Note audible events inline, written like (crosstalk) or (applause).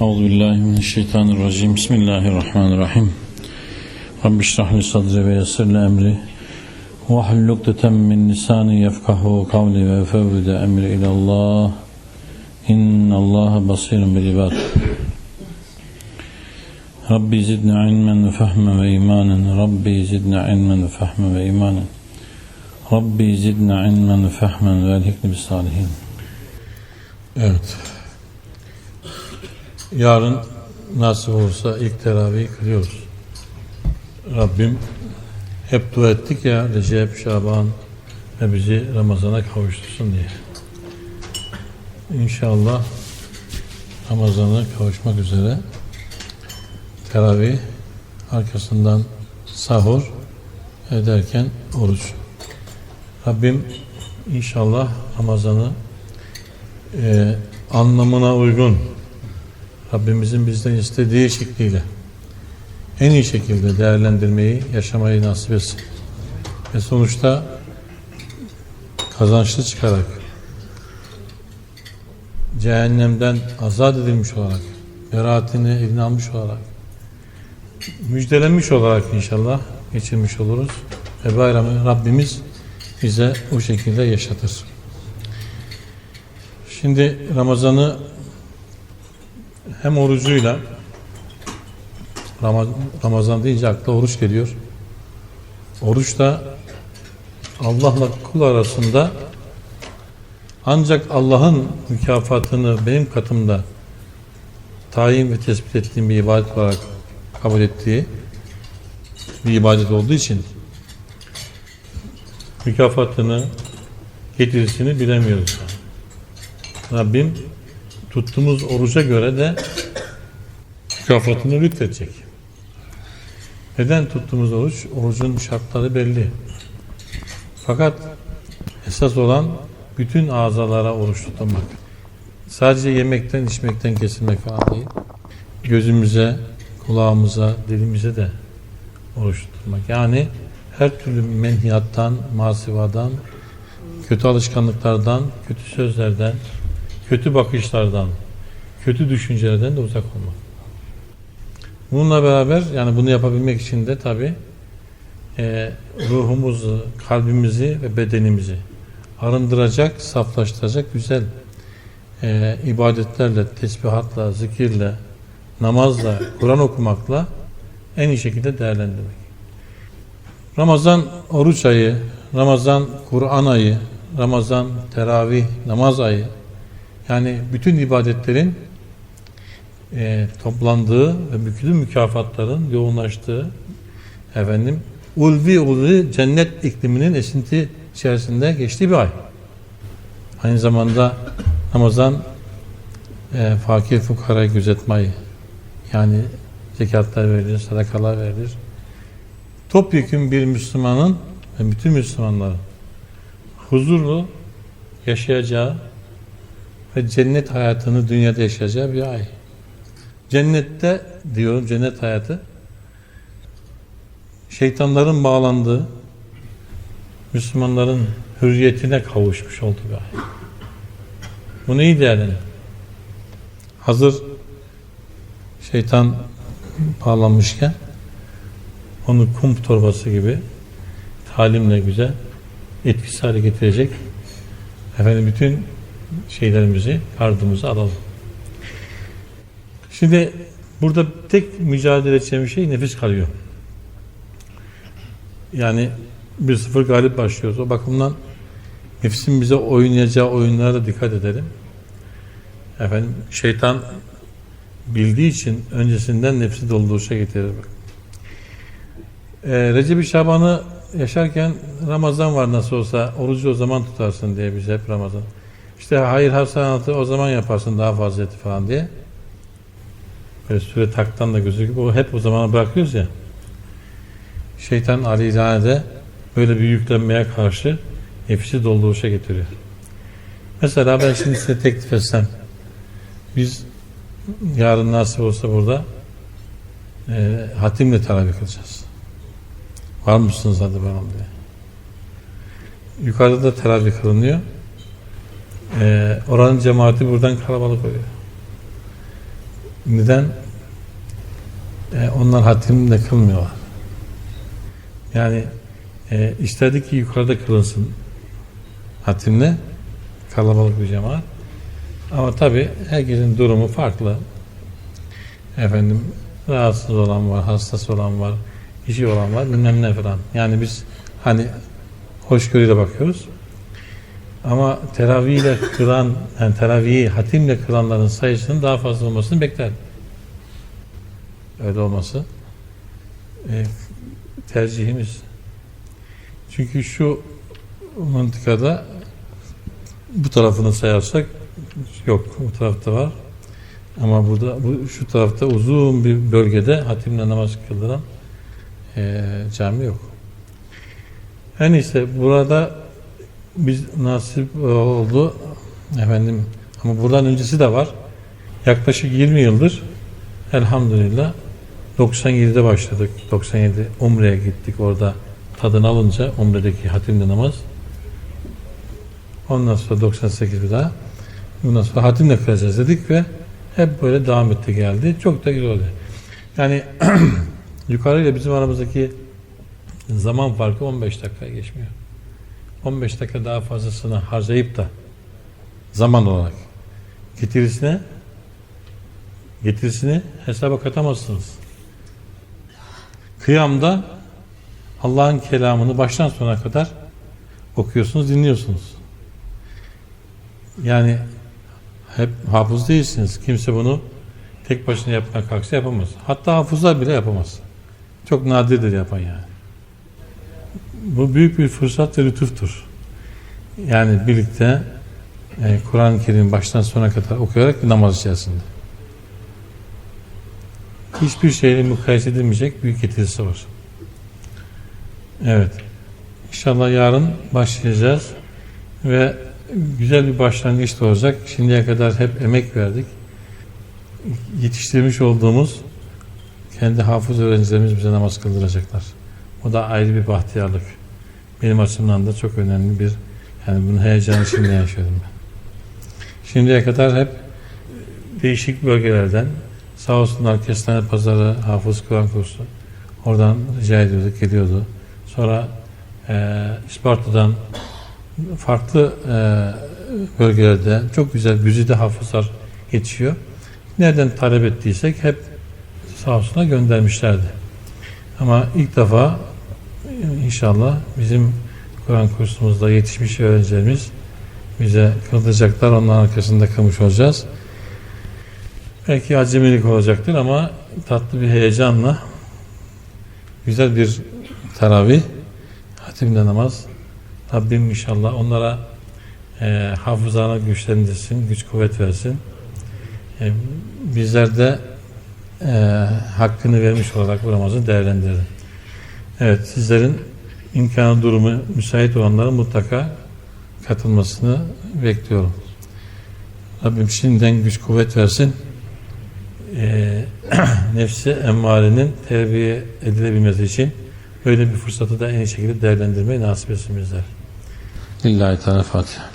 Euzu billahi mineşşeytanirracim. Bismillahirrahmanirrahim. Rabbi şrah li sadri ve yessir li emri. Ve hlul ukdeten min lisani yefkahu kavli ve fevvide emri ilallah. İnnallaha basirun bil ibad. Rabbi zidni ilmen ve fehmen ve imanen. Rabbi zidni ilmen ve fehmen ve imanen. Rabbi zidni ilmen ve fehmen ve elhikni bis salihin. Evet. Yarın nasip olursa ilk teravih kılıyoruz. Rabbim hep dua ettik ya Recep, Şaban ve bizi Ramazan'a kavuştursun diye. İnşallah Ramazan'a kavuşmak üzere teravih arkasından sahur ederken oruç. Rabbim inşallah Ramazan'ı e, anlamına uygun Rabbimizin bizden istediği şekliyle en iyi şekilde değerlendirmeyi, yaşamayı nasip etsin. Ve sonuçta kazançlı çıkarak cehennemden azat edilmiş olarak beraatini eline almış olarak müjdelenmiş olarak inşallah geçirmiş oluruz. Ve bayramı Rabbimiz bize o şekilde yaşatır. Şimdi Ramazan'ı hem orucuyla Ramazan, deyince akla oruç geliyor. Oruç da Allah'la kul arasında ancak Allah'ın mükafatını benim katımda tayin ve tespit ettiğim bir ibadet olarak kabul ettiği bir ibadet olduğu için mükafatını getirisini bilemiyoruz. Rabbim tuttuğumuz oruca göre de mükafatını lütfedecek. Neden tuttuğumuz oruç? Orucun şartları belli. Fakat esas olan bütün azalara oruç tutmak. Sadece yemekten, içmekten kesilmek falan değil. Gözümüze, kulağımıza, dilimize de oruç tutmak. Yani her türlü menhiyattan, masivadan, kötü alışkanlıklardan, kötü sözlerden, kötü bakışlardan, kötü düşüncelerden de uzak olmak. Bununla beraber yani bunu yapabilmek için de tabi e, ruhumuzu, kalbimizi ve bedenimizi arındıracak, saflaştıracak güzel e, ibadetlerle, tesbihatla, zikirle, namazla, Kur'an okumakla en iyi şekilde değerlendirmek. Ramazan oruç ayı, Ramazan Kur'an ayı, Ramazan teravih, namaz ayı, yani bütün ibadetlerin e, toplandığı ve bütün mükafatların yoğunlaştığı efendim ulvi ulvi cennet ikliminin esinti içerisinde geçtiği bir ay. Aynı zamanda Ramazan e, fakir fukarayı gözetme ayı. Yani zekatlar verilir, sadakalar verilir. Topyekun bir Müslümanın ve bütün Müslümanların huzurlu yaşayacağı ve cennet hayatını dünyada yaşayacağı bir ay. Cennette diyorum cennet hayatı şeytanların bağlandığı Müslümanların hürriyetine kavuşmuş oldu bir ay. Bunu iyi değerlendirin. Hazır şeytan bağlanmışken onu kum torbası gibi talimle güzel etkisiz hale getirecek efendim bütün şeylerimizi, ardımızı alalım. Şimdi burada tek mücadele edeceğim şey nefis kalıyor. Yani bir sıfır galip başlıyoruz. O bakımdan nefsin bize oynayacağı oyunlara da dikkat edelim. Efendim şeytan bildiği için öncesinden nefsi dolduruşa getirir. Ee, Recep-i Şaban'ı yaşarken Ramazan var nasıl olsa orucu o zaman tutarsın diye bize hep Ramazan. İşte hayır hasenatı o zaman yaparsın daha fazleti falan diye. Böyle süre taktan da gözüküyor. O hep o zamana bırakıyoruz ya. Şeytan de böyle bir yüklenmeye karşı nefisi dolduruşa getiriyor. Mesela ben şimdi size teklif etsem biz yarın nasip olsa burada e, hatimle teravih kılacağız. Var mısınız hadi bakalım diye. Yukarıda da teravih kılınıyor. Ee, oranın cemaati buradan kalabalık oluyor. Neden? E, onlar hatimle kılmıyorlar. Yani e, isterdik ki yukarıda kılınsın hatimle kalabalık bir cemaat. Ama tabi herkesin durumu farklı. Efendim rahatsız olan var, hastası olan var, işi olan var, bilmem ne falan. Yani biz hani hoşgörüyle bakıyoruz. Ama teravihle kılan, yani teravihi hatimle kılanların sayısının daha fazla olmasını beklerdim. Öyle olması e, tercihimiz. Çünkü şu mantıkada bu tarafını sayarsak yok bu tarafta var. Ama burada bu şu tarafta uzun bir bölgede hatimle namaz kıldıran e, cami yok. Her neyse burada biz nasip oldu efendim ama buradan öncesi de var. Yaklaşık 20 yıldır elhamdülillah 97'de başladık. 97 Umre'ye gittik. Orada tadını alınca Umre'deki hatimli namaz. Ondan sonra 98 bir daha. Bundan sonra hatimle dedik ve hep böyle devam etti geldi. Çok da güzel oldu. Yani (clears throat) yukarıyla bizim aramızdaki zaman farkı 15 dakika geçmiyor. 15 dakika daha fazlasını harcayıp da zaman olarak getirisine getirisini hesaba katamazsınız. Kıyamda Allah'ın kelamını baştan sona kadar okuyorsunuz, dinliyorsunuz. Yani hep hafız değilsiniz. Kimse bunu tek başına yapmaya kalksa yapamaz. Hatta hafızlar bile yapamaz. Çok nadirdir yapan yani. Bu büyük bir fırsat ve lütuftur. Yani birlikte e, Kur'an-ı Kerim baştan sona kadar okuyarak bir namaz içerisinde. Hiçbir şeyle mukayese edilmeyecek büyük getirisi var. Evet. İnşallah yarın başlayacağız ve güzel bir başlangıç da olacak. Şimdiye kadar hep emek verdik. Yetiştirmiş olduğumuz kendi hafız öğrencilerimiz bize namaz kıldıracaklar. O da ayrı bir bahtiyarlık. Benim açımdan da çok önemli bir yani bunun heyecanı şimdi yaşıyorum ben. Şimdiye kadar hep değişik bölgelerden sağ olsunlar Kestane Pazarı, Hafız Kur'an kursu oradan rica ediyorduk, geliyordu. Sonra e, İsparta'dan farklı e, bölgelerde çok güzel güzide hafızlar yetişiyor. Nereden talep ettiysek hep sağ olsunlar göndermişlerdi. Ama ilk defa inşallah bizim Kur'an kursumuzda yetişmiş öğrencilerimiz bize kılacaklar. Onların arkasında kılmış olacağız. Belki acemilik olacaktır ama tatlı bir heyecanla güzel bir teravih hatimle namaz Rabbim inşallah onlara e, hafızana güçlendirsin, güç kuvvet versin. E, bizler de e, hakkını vermiş olarak bu namazı değerlendirelim. Evet, sizlerin imkanı durumu müsait olanların mutlaka katılmasını bekliyorum. Rabbim şimdiden güç kuvvet versin. E, (clears throat) nefsi emmarenin terbiye edilebilmesi için böyle bir fırsatı da en iyi şekilde değerlendirmeyi nasip etsin bizler. Lillahi Teala Fatiha.